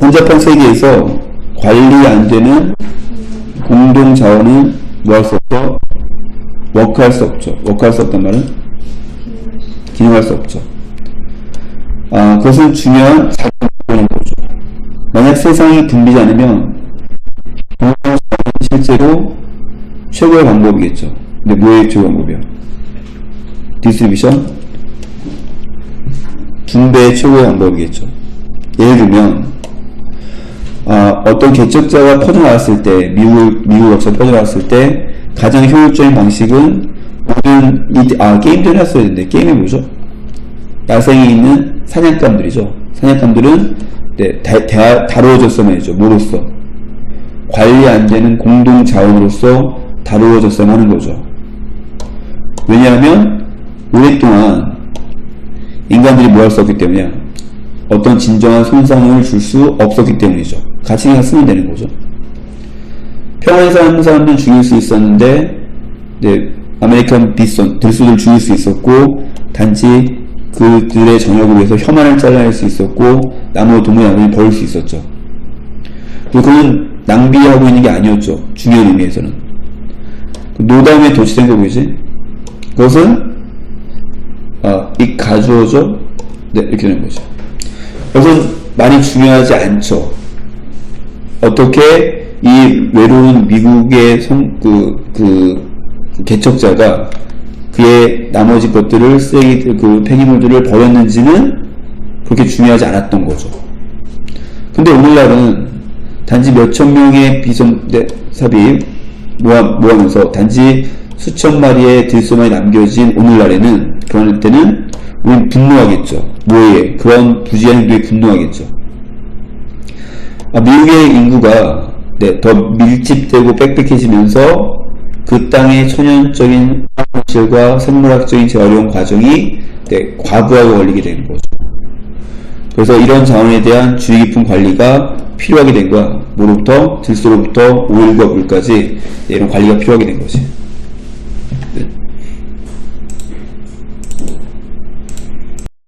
혼잡한 세계에서 관리 안 되는 공동 자원은 뭐 할 수 없어? 워크할 수 없죠. 워크할 수 없단 말은 기능할 수 없죠. 아, 그것은 중요한 작용인 거죠. 만약 세상이 붐비지 않으면 공동 실제로 최고의 방법이겠죠. 근데 뭐의 최고 방법이야? 디스트리뷰션? 분배의 최고의 방법이겠죠. 예를 들면 아, 어 떤 개척자가 퍼져나왔을 때 미국 미국 업체 퍼져나왔을 때 가장 효율적인 방식은 모든 이, 아 게임 전에 했어야 되는데 게임이 뭐죠? 야생에 있는 사냥감들이죠. 사냥감들은 네, 다, 다, 다루어졌어야 죠. 뭐로써? 관리 안 되는 공동 자원으로서 다루어졌어야 하는 거죠. 왜냐하면 오랫동안 인간들이 뭐 할 수 없기 때문이야. 어떤 진정한 손상을 줄 수 없었기 때문이죠. 같이 그냥 쓰면 되는 거죠. 평화에 사는 사람들 죽일 수 있었는데, 네, 아메리칸 빗손, 들소들 죽일 수 있었고, 단지 그들의 정역을 위해서 혐한을 잘라낼 수 있었고, 나무 동물 나무를 버릴 수 있었죠. 그리고 그건 낭비하고 있는 게 아니었죠. 중요한 의미에서는. 그 노담에 도취된 거 보이지? 그것은 아, 이 가주어죠? 네, 이렇게 되는 거죠. 그것은 많이 중요하지 않죠. 어떻게 이 외로운 미국의 성, 그, 그, 개척자가 그의 나머지 것들을 쓰레기, 그 폐기물들을 버렸는지는 그렇게 중요하지 않았던 거죠. 근데 오늘날은 단지 몇천 명의 비선, 네, 삽입 모아, 모아면서 단지 수천 마리의 들소만이 남겨진 오늘날에는 그럴 때는 우린 분노하겠죠. 뭐에 그런 부지한 행동에 분노하겠죠. 아, 미국의 인구가 네, 더 밀집되고 빽빽해지면서 그 땅의 천연적인 화학실과 생물학적인 재활용 과정이 네, 과부하게 걸리게 되는 거죠. 그래서 이런 자원에 대한 주의 깊은 관리가 필요하게 된 거야. 뭐로부터? 들소로부터 오일과 물까지 네, 이런 관리가 필요하게 된 거지.